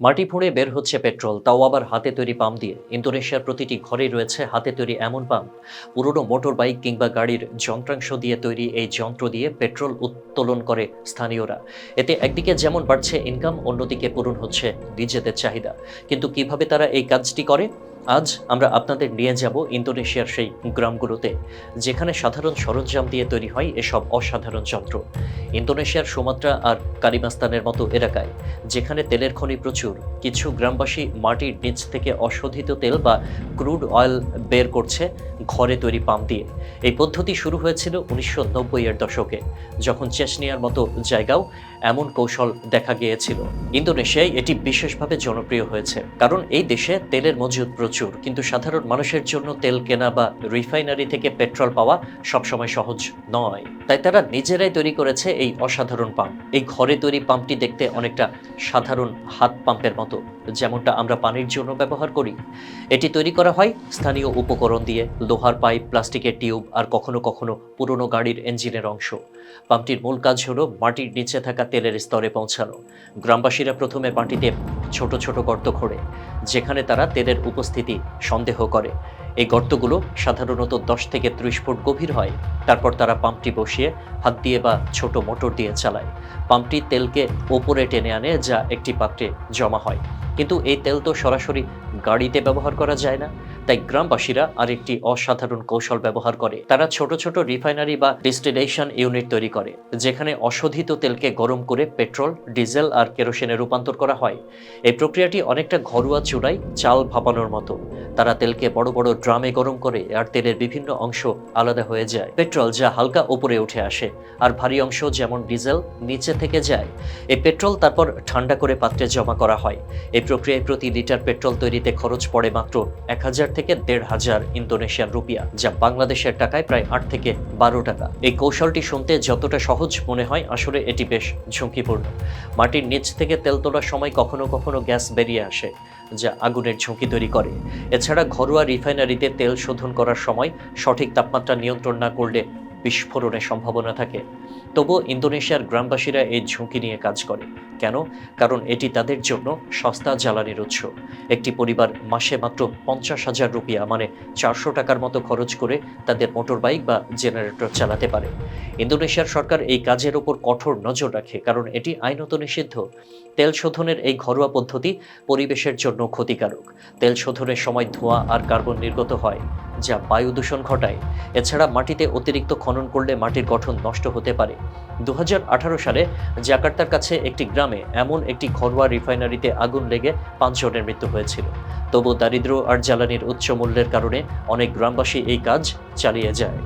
মাটি ফুঁড়ে বের হচ্ছে পেট্রোল, তাও আবার হাতে তৈরি পাম্প দিয়ে। ইন্দোনেশিয়ার প্রতিটি ঘরে রয়েছে হাতে তৈরি এমন পাম্প। পুরনো মোটর বাইক কিংবা গাড়ির যন্ত্রাংশ দিয়ে তৈরি এই যন্ত্র দিয়ে পেট্রোল উত্তোলন করে স্থানীয়রা। এতে একদিকে যেমন বাড়ছে ইনকাম অন্যদিকে পূরণ হচ্ছে নিজেদের চাহিদা। কিন্তু কীভাবে তারা এই কাজটি করে? আজ আমরা আপনাদের নিয়ে যাব ইন্দোনেশিয়ার সেই গ্রামগুলোতে, যেখানে সাধারণ সরঞ্জাম দিয়ে তৈরি হয় এসব অসাধারণ যন্ত্র। ইন্দোনেশিয়ার সুমাত্রা আর কালিমাস্তানের মতো এলাকায়, যেখানে তেলের খনি প্রচুর, কিছু গ্রামবাসী মাটির নিচ থেকে অশোধিত তেল বা ক্রুড অয়েল বের করছে ঘরে তৈরি পাম্প দিয়ে। এই পদ্ধতি শুরু হয়েছিল উনিশশো এর দশকে, যখন চেচনিয়ার মতো জায়গাও এমন কৌশল দেখা গিয়েছিল। ইন্দোনেশিয়ায় এটি বিশেষভাবে জনপ্রিয় হয়েছে, কারণ এই দেশে তেলের মজুদ প্রচুর, কিন্তু সাধারণ মানুষের জন্য তেল কেনা বা রিফাইনারি থেকে পেট্রোল পাওয়া সবসময় সহজ নয়। তাই তারা নিজেরাই তৈরি করেছে এই অসাধারণ পাম্প। এই ঘরে তৈরি পাম্পটি দেখতে অনেকটা সাধারণ হাত পাম্পের মতো, যেমনটা আমরা পানির জন্য ব্যবহার করি। এটি তৈরি করা হয় স্থানীয় উপকরণ দিয়ে লোহার পাইপ, প্লাস্টিকের টিউব আর কখনো কখনো পুরনো গাড়ির ইঞ্জিনের অংশ। পাম্পটির মূল কাজ হলো মাটির নিচে থাকা তেলের স্তরে পৌঁছানো। গ্রামবাসীরা প্রথমে মাটিতে ছোট ছোট গর্ত খোঁড়ে, যেখানে তারা তেলের উপস্থিতি সন্দেহ করে। এই গর্তগুলো সাধারণত দশ থেকে ত্রিশ ফুট গভীর হয়। তারপর তারা পাম্পটি বসিয়ে হাত দিয়ে বা ছোট মোটর দিয়ে চালায়। পাম্পটি তেলকে ওপরে টেনে আনে, যা একটি পাত্রে জমা হয়। কিন্তু এই তেল তো সরাসরি গাড়িতে ব্যবহার করা যায় না। তাই গ্রামবাসীরা আরেকটি অসাধারণ কৌশল ব্যবহার করে। তারা ছোট ছোট রিফাইনারি বা ডিস্টিলেশন ইউনিট তৈরি করে, যেখানে অশোধিত তেলকে গরম করে পেট্রোল, ডিজেল আর কেরোসিনে রূপান্তর করা হয়। এই প্রক্রিয়াটি অনেকটা ঘরোয়া চুলায় চাল ভাপানোর মতো। তারা তেলকে বড় বড় ড্রামে গরম করে আর তেলের বিভিন্ন অংশ আলাদা হয়ে যায়। পেট্রোল যা হালকা উপরে উঠে আসে, আর ভারী অংশ যেমন ডিজেল নিচে থেকে যায়। এই পেট্রোল তারপর ঠান্ডা করে পাত্রে জমা করা হয়। এই প্রক্রিয়ায় প্রতি লিটার পেট্রোল তৈরিতে খরচ পড়ে মাত্র এক হাজার থেকে দেড় হাজার ইন্দোনেশিয়ান রুপিয়া, যা বাংলাদেশের টাকায় প্রায় আট থেকে বারো টাকা। এই কৌশলটি শুনতে যতটা সহজ মনে হয়, আসলে এটি বেশ ঝুঁকিপূর্ণ। মাটির নিচ থেকে তেল তোলার সময় কখনো কখনো গ্যাস বেরিয়ে আসে, যা আগুনের ঝুঁকি তৈরি করে। এছাড়া ঘরোয়া রিফাইনারিতে তেল শোধন করার সময় সঠিক তাপমাত্রা নিয়ন্ত্রণ না করলে বিস্ফোরণের সম্ভাবনা থাকে। তবুও ইন্দোনেশিয়ার গ্রামবাসীরা এই ঝুঁকি নিয়ে কাজ করে। কেন? কারণ এটি তাদের জন্য সস্তা জ্বালানির উৎস। একটি পরিবার মাসে মাত্র পঞ্চাশ হাজার রুপিয়া মানে চারশো টাকার মতো খরচ করে তাদের মোটর বাইক বা জেনারেটর চালাতে পারে। ইন্দোনেশিয়ার সরকার এই কাজের ওপর কঠোর নজর রাখে, কারণ এটি আইনত নিষিদ্ধ। তেল শোধনের এই ঘরোয়া পদ্ধতি পরিবেশের জন্য ক্ষতিকারক। তেল শোধনের সময় ধোঁয়া আর কার্বন নির্গত হয়। যা বায়ু দূষণ ঘটায়। এছাড়া মাটিতে অতিরিক্ত খনন করলে মাটির গঠন নষ্ট হতে পারে। দু হাজার আঠারো সালে জাকার্তার কাছে একটি গ্রামে এমন একটি ঘরোয়া রিফাইনারিতে আগুন লেগে পাঁচজনের মৃত্যু হয়েছিল। তবু দারিদ্র আর জ্বালানির উচ্চ মূল্যের কারণে অনেক গ্রামবাসী এই কাজ চালিয়ে যায়।